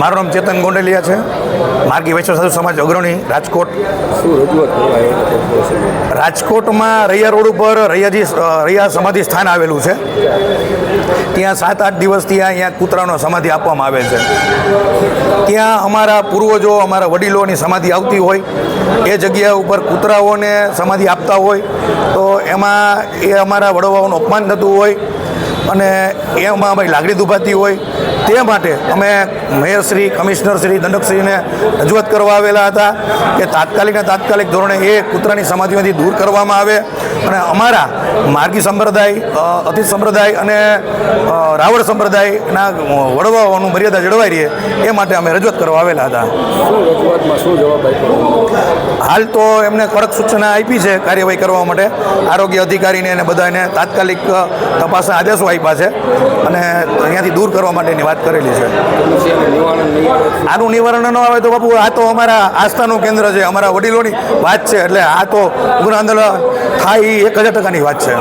મારું નામ ચેતન ગોંડલિયા છે. માર્ગી વૈશ્વ સાધુ સમાજ અગ્રણી રાજકોટ? રાજકોટમાં રૈયા રોડ ઉપર રૈયાજી રૈયા સમાધિ સ્થાન આવેલું છે. ત્યાં સાત આઠ દિવસથી અહીંયા કૂતરાનો સમાધિ આપવામાં આવે છે. ત્યાં અમારા પૂર્વજો અમારા વડીલોની સમાધિ આવતી હોય એ જગ્યા ઉપર કૂતરાઓને સમાધિ આપતા હોય તો એમાં એ અમારા વડવાઓનું અપમાન થતું હોય અને એમાં અમારી લાગણી દુભાતી હોય તે માટે અમે મેયરશ્રી કમિશનરશ્રી દંડકશ્રીને રજૂઆત કરવા આવેલા હતા કે તાત્કાલિકના તાત્કાલિક ધોરણે એ કૂતરાની સમાધિમાંથી દૂર કરવામાં આવે. અને અમારા માર્ગી સંપ્રદાય અ, અતિથ સંપ્રદાય અને રાવળ સંપ્રદાયના વડવાઓનું મર્યાદા જળવાઈ રહે એ માટે અમે રજૂઆત કરવા આવેલા હતા. હાલ તો એમને કડક સૂચના આપી છે કાર્યવાહી કરવા માટે. આરોગ્ય અધિકારીને અને બધાને તાત્કાલિક તપાસના આદેશો આપ્યા છે અને અહીંયાથી દૂર કરવા માટેની વાત કરેલી છે. આનું નિવારણ ન આવે તો બાપુ આ તો અમારા આસ્થાનું કેન્દ્ર છે અમારા વડીલોની વાત છે એટલે આ તો ઉગ્ર આંદોલન થાય એ એક હજાર ટકાની વાત છે.